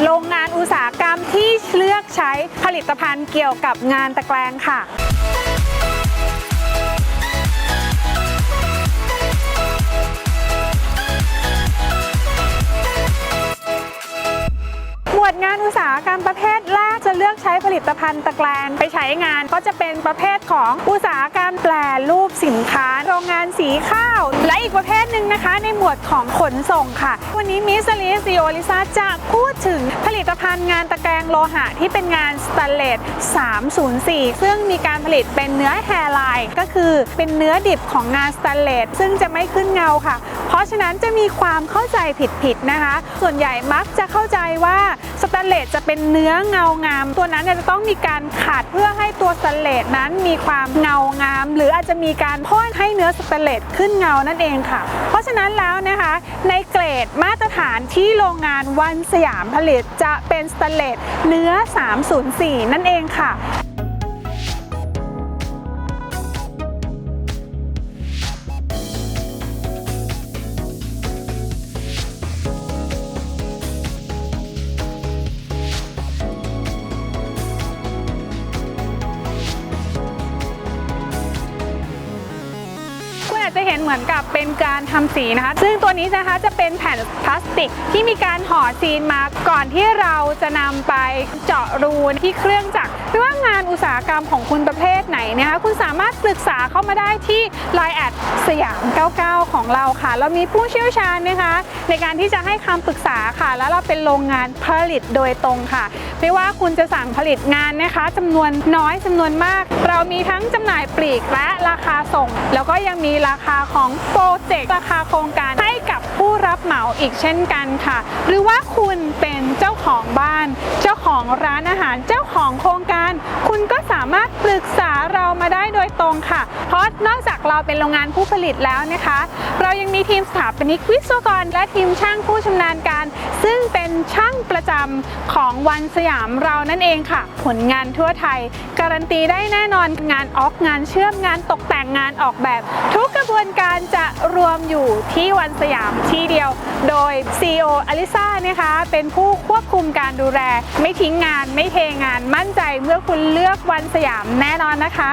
โรงงานอุตสาหกรรมที่เลือกใช้ผลิตภัณฑ์เกี่ยวกับงานตะแกรงค่ะหมวดงานอุตสาหกรรมประเภทแรก จะเลือกใช้ผลิตภัณฑ์ตะแกรงไปใช้งานก็จะเป็นประเภทของอุตสาหกรรมแปรรูปสินค้า โรงงานสีข้าว และอีกประเภทหนึ่งนะคะ ในหมวดของขนส่งค่ะ วันนี้มิสลิซีโอลิซาจะพูดถึงผลิตภัณฑ์งานตะแกรงโลหะที่เป็นงานสแตนเลส304 ซึ่งมีการผลิตเป็นเนื้อแฮร์ไลน์ก็คือเป็นเนื้อดิบของงานสแตนเลสซึ่งจะไม่ขึ้นเงาค่ะ เพราะฉะนั้นจะมีความเข้าใจผิดๆนะคะ ส่วนใหญ่มักจะเข้าใจว่าสแตนเลสจะเป็นเนื้อเงางามตัวนั้นจะต้องมีการขัดเพื่อให้ตัวสแตนเลตนั้นมีความเงางาม หรืออาจจะมีการพ่นให้เนื้อสแตนเลตขึ้นเงานั่นเองค่ะ เพราะฉะนั้นแล้วนะคะในเกรดมาตรฐานที่โรงงานวันสยามผลิตจะเป็นสแตนเลตเนื้อ 304 นั่นเองค่ะ มือนกับเป็นการทำสีนะคะ ซึ่งตัวนี้นะคะจะเป็นแผ่นพลาสติกที่มีการห่อซีนมาก่อนที่เราจะนำไปเจาะรูที่เครื่องจักรไม่ว่างานอุตสาหกรรมของคุณประเภทไหนนะคะคุณสามารถปรึกษาเข้ามาได้ที่ Line แอดสยาม 99 ของเราค่ะ เรามีผู้เชี่ยวชาญนะคะ ในการที่จะให้คำปรึกษาค่ะ แล้วเราเป็นโรงงานผลิตโดยตรงค่ะ ไม่ว่าคุณจะสั่งผลิตงานนะคะจำนวนน้อยจำนวนมาก เรามีทั้งจำหน่ายปลีกและ คาส่ง แล้วก็ยังมีราคาของโปรเจกต์ราคาโครงการให้กับผู้รับเหมาอีกเช่นกันค่ะ หรือว่าคุณเป็นเจ้าของบ้าน เจ้าของร้านอาหารเจ้าของโครงการ คุณก็สามารถปรึกษาเรามาได้โดยตรงค่ะ เพราะนอกจากเราเป็นโรงงานผู้ผลิตแล้วนะคะ เรายังมีทีมสถาปนิกวิศวกร และทีมช่างผู้ชำนาญการ ช่างประจำของวันสยามเรานั่นเองค่ะ ผลงานทั่วไทย การันตีได้แน่นอนงานออกงานเชื่อมงานตกแต่งงานออกแบบ ทุกกระบวนการจะรวมอยู่ที่วันสยามที่เดียว โดย CEO อลิซ่านะคะ เป็นผู้ควบคุมการดูแล ไม่ทิ้งงานไม่เทงานมั่นใจเมื่อคุณเลือกวันสยามแน่นอนนะคะ